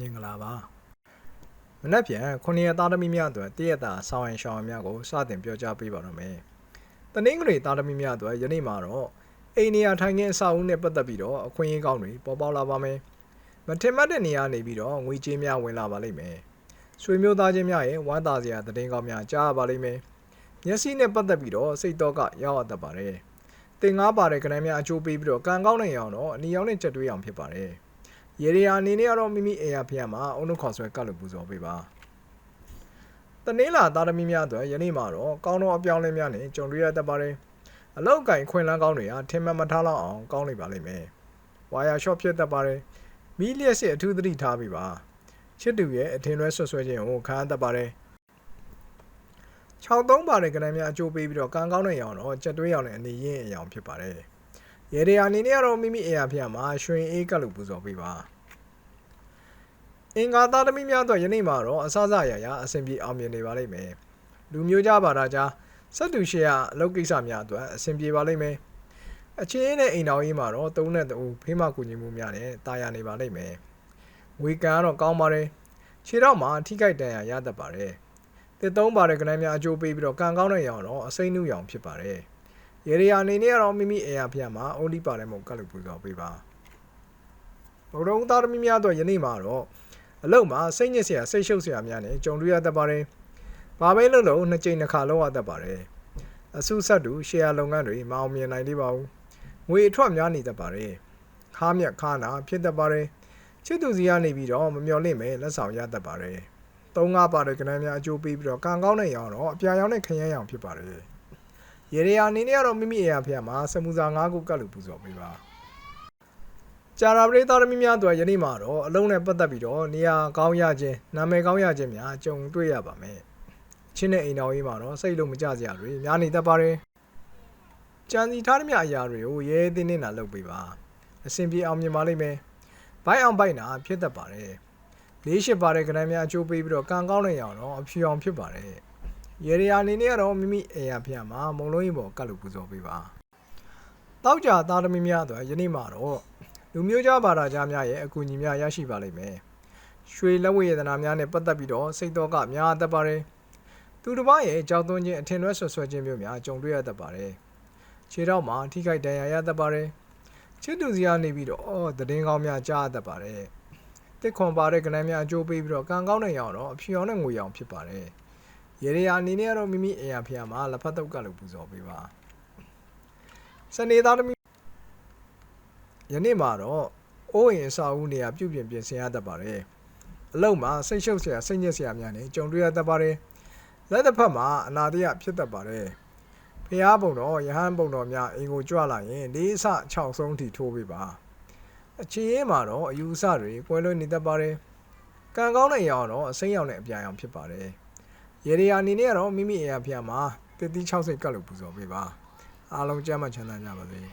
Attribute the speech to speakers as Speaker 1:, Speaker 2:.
Speaker 1: မြင်္ဂလာပါမနက်ဖြန်ခုနှစ်ရက်သားသမီးများအတွက်တည့်ရတာဆောင်းရင်ရှောင်းရင်များကိုစတင်ပြောကြားပေးပါတော့မယ်တနင်္ဂနွေသားသမီးများအတွက်ယနေ့မှာတော့အိန္ဒိယထိုင်ခင်းအဆောက်အဦနဲ့ပတ်သက်ပြီးတော့အခွင့်အရေးကောင်းတွေပေါ်ပေါက်လာပါမယ်မထင်မှတ်တဲ့နေရာနေပြီးတော့ငွေကြေးများဝင်လာပါလိမ့်မယ်ဆွေမျိုးသားချင်းများရဲ့ဝမ်းသာစရာသတင်းကောင်းများကြားရပါလိမ့်မယ်မျက်စိနဲ့ပတ်သက်ပြီးတော့စိတ်တော့ကရောက်ရတတ်ပါတယ်တင်ငါးပါတဲ့ကဏ္ဍများအကျိုးပေးပြီးတော့ကံကောင်းတဲ့အောင်တော့အနီရောင်နဲ့ချက်တွေးအောင်ဖြစ်ပါတယ် ရေရီယာအနေနဲ့ကတော့မိမိအိမ်ယာဖျက်မှာအုံနှုတ်ခေါ်ဆွဲကတ်လို့ပူဇော်ပေးပါတနင်္လာသားသမီးများအတွက်ယနေ့မှာတော့ကောင်းသောအပြောင်းအလဲများနဲ့ကြုံတွေ့ရတတ်ပါတယ်အလောက်ကင်ခွင်လန်းကောင်းတွေဟာထင်မှတ်မထားလောက်အောင်ကောင်းနေပါလိမ့်မယ်ဝါယာရှော့ဖြစ်တတ်ပါတယ်မီးလျက်စစ်အထူးသတိထားပြီးပါချစ်သူရဲ့အထင်လွဲဆွဆွဲခြင်းကိုခံရတတ်ပါတယ်63ပါတဲ့ကဏ္ဍများအကျိုးပေးပြီးတော့ကံကောင်းတဲ့ရောင်တော့ကြက်တွဲရောင်နဲ့အနေရင်းအရောင်ဖြစ်ပါတယ် ရေရီယာအနေနဲ့ကတော့မိမိအိမ်ယာဖျက်မှာရွှင်အေးကတ်လို့ပူဇော်ပေးပါအင်္ဂါသားသမီးများတော့ယနေ့မှာတော့အစစအရာရာအဆင်ပြေအောင်မြင်နေပါလိမ့်မယ်။လူမျိုးကြပါတာကြားစက်တူရှေရအလုပ်ကိစ္စများအတွက်အဆင်ပြေပါလိမ့်မယ်။အချင်းနဲ့အိမ်တော်ကြီးမှာတော့သုံးနဲ့တူဖေးမကူညီမှုများနဲ့တာယာနေပါလိမ့်မယ်။ငွေကံကတော့ကောင်းပါတယ်။ခြေတော့မှာထိခိုက်တန်ရာရတတ်ပါတယ်။တစ်သုံးပါတဲ့ကဏ္ဍများအကျိုးပေးပြီးတော့ကံကောင်းတဲ့ရောင်တော့အစိမ့်နှူရောင်ဖြစ်ပါတယ်။ ရေရီယာအနေနဲ့ကတော့မိမိအိမ်ယာဖျက်မှာအုံးဒီပါတဲ့မုံကတ်လို့ပူဇော်ပေးပါ။ဘုံသားသမီးများတော့ယနေ့မှာတော့အလုံးမှာစိတ်ညစ်စရာစိတ်ရှုပ်စရာများနဲ့ကြုံတွေ့ရတတ်ပါတယ်။ဘာပဲလုပ်လို့နှစ်ကြိမ်နှစ်ခါလောက်ရတတ်ပါတယ်။အဆုဆက်တူရှယ်ယာလုပ်ငန်းတွေမအောင်မြင်နိုင်သေးပါဘူး။ငွေအထွက်များနေတတ်ပါတယ်။ခါးမြက်ခါးနာဖြစ်တတ်ပါတယ်။ချစ်သူစီကနေပြီးတော့မမျော်လင့်မဲ့လက်ဆောင်ရတတ်ပါတယ်။သုံးငါးပါတဲ့ကဏ္ဍများအကျိုးပေးပြီးတော့ကံကောင်းတဲ့ရောင်တော့အပြာရောင်နဲ့ခရမ်းရောင်ဖြစ်ပါတယ်။ ရေရီယာအနေနဲ့ကတော့မိမိအရာဖျက်မှာစမူစာ၅ခုကတ်လို့ပူဇော်ပေးပါ။ကြာရာပရိသတ်သမီးများတို့ယနေ့မှာတော့အလုံးနဲ့ပတ်သက်ပြီးတော့နေရာကောင်းရခြင်းနာမည်ကောင်းရခြင်းများကြုံတွေ့ရပါမယ်။ချင်းတဲ့အိမ်တော်ကြီးမှာတော့စိတ်လုံးမကြစရာတွေများနေတတ်ပါတယ်။ကြံစီထားသမျှအရာတွေကိုရဲရဲတင်းတင်းလာလုပ်ပေးပါ။အဆင်ပြေအောင်မြင်ပါလိမ့်မယ်။ဘိုက်အောင်ဘိုက်နာဖြစ်တတ်ပါတယ်။လေးရှိပါတဲ့ကဏ္ဍများအကျိုးပေးပြီးတော့ကံကောင်းတဲ့ရောင်တော့အဖြူအောင်ဖြစ်ပါတယ်။ ရေရီယာအနေနဲ့ကတော့မိမိအိမ်ယာဖျက်မှာမုံလုံးရင်ပေါ်ကတ်လို့ပူဇော်ပေးပါ။တောက်ကြသားသမီးများတို့ယနေ့မှာတော့လူမျိုးကြားဘာသာကြားများရဲ့အကူအညီများရရှိပါလိမ့်မယ်။ရွှေလက်ဝဲရတနာများနဲ့ပတ်သက်ပြီးတော့စိတ်တော်ကများတတ်ပါတယ်။သူတစ်ပါးရဲ့ကြောက်သွင်းခြင်းအထင်လွဲဆွဆွဲခြင်းမျိုးများကြုံတွေ့ရတတ်ပါတယ်။ခြေထောက်မှာထိခိုက်ဒဏ်ရာရတတ်ပါတယ်။ချစ်သူစီကနေပြီးတော့အော်သတင်းကောင်းများကြားရတတ်ပါတယ်။တစ်ခွန်ပါတဲ့ကဏ္ဍများအကျိုးပေးပြီးတော့ကံကောင်းတဲ့ရောင်တော့အဖြူရောင်နဲ့ငွေရောင်ဖြစ်ပါတယ်။ ရေရီယာအနေနဲ့ကတော့မိမိအိမ်ယာဖျားမှာလက်ဖက်တုပ်ကလို့ပူဇော်ပေးပါ။စနေသားသမီးယနေ့မှာတော့အိုးအိမ်အစာဦးနေရာပြုပြင်ပြင်ဆင်ရတတ်ပါတယ်။အလုံးမှာစိတ်ရှုပ်စရာစိတ်ညစ်စရာများနဲ့ကြုံတွေ့ရတတ်ပါတယ်။လက်တစ်ဖက်မှာအနာတရဖြစ်တတ်ပါတယ်။ဖျားပုံတော်ယဟန်ပုံတော်များအိမ်ကိုကြွလာရင်လေးအဆ6ဆုံးထိထိုးပေးပါ။အချီရင်မှာတော့အယူအဆတွေကွဲလွဲနေတတ်ပါတယ်။ကံကောင်းတဲ့ရောင်တော့အစိမ်းရောင်နဲ့အပြာရောင်ဖြစ်ပါတယ်။ ရေရီယာအနေနဲ့ကတော့မိမိအိမ်အဖျားမှာတစ်တိ60ကတ်လို့ပူဇော်ပေးပါ။အားလုံးကြမ်းမှချမ်းသာကြပါစေ။